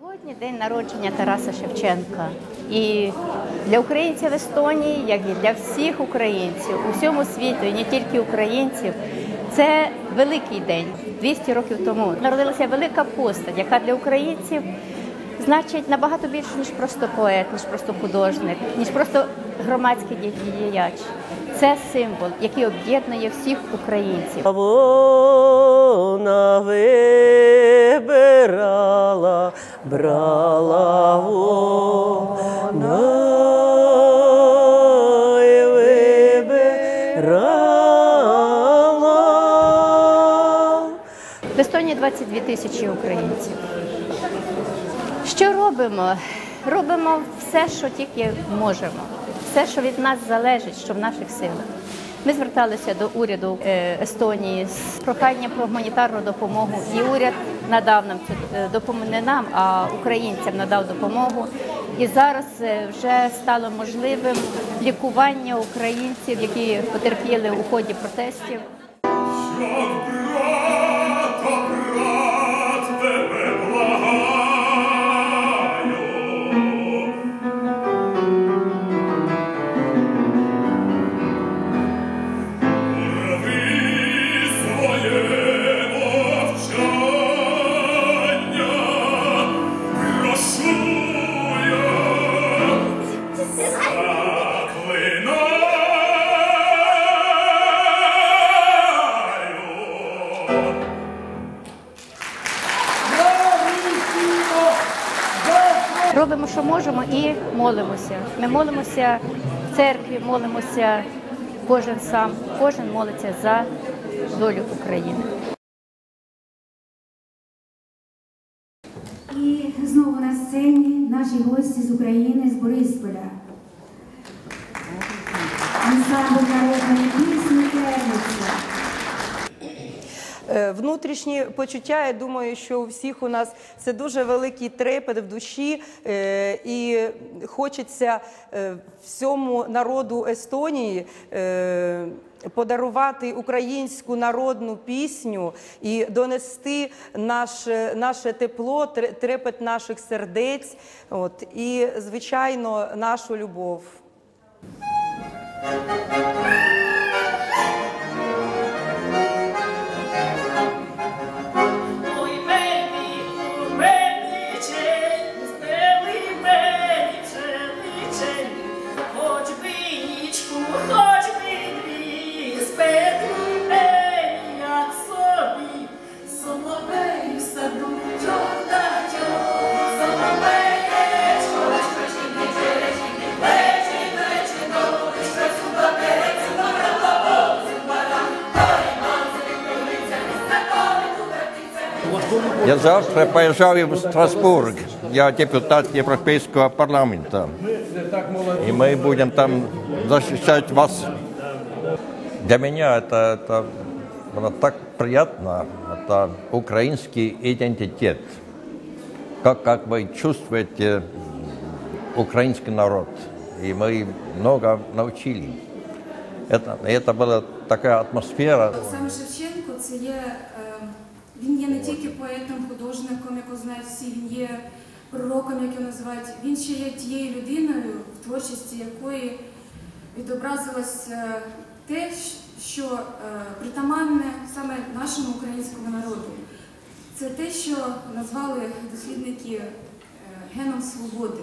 Сьогодні день народження Тараса Шевченка. І для українців в Естонії, як і для всіх українців у всьому світі, і не тільки українців, це великий день. 200 років тому народилася велика постать, яка для українців значить набагато більше, ніж просто поет, ніж просто художник, ніж просто громадський діяч. Це символ, який об'єднує всіх українців. Вона вибирала, брала вона і вибирала. В Естонії 22 тисячі українців. Що робимо? Робимо все, що тільки можемо, все, що від нас залежить, що в наших силах. Ми зверталися до уряду е, Естонії з проханням про гуманітарну допомогу, і уряд надав нам цю е, допомогу не нам, а українцям надав допомогу. І зараз е, вже стало можливим лікування українців, які потерпіли у ході протестів. Робимо, що можемо, і молимося. Ми молимося в церкві, молимося кожен сам, кожен молиться за долю України. І знову на сцені наші гості з України, з Борисполя. Внутрішні почуття, я думаю, що у всіх у нас це дуже великий трепет в душі, е, і хочеться е, всьому народу Естонії е, подарувати українську народну пісню і донести наше, наше тепло, тре- трепет наших сердець, от, і, звичайно, нашу любов. Я завтра поезжаю в Страсбург. Я депутат Европейского парламента. И мы будем там защищать вас. Для меня это, это, это так приятно. Это украинский идентитет. Как, как вы чувствуете украинский народ. И мы много научили. Это, это была такая атмосфера. Саме Шевченко це є, не тільки поетом, художником, якого знають всі, він є пророком, як його називають. Він ще є тією людиною, в творчості якої відобразилось е, те, що е, притаманне саме нашому українському народу. Це те, що назвали дослідники е, геном свободи.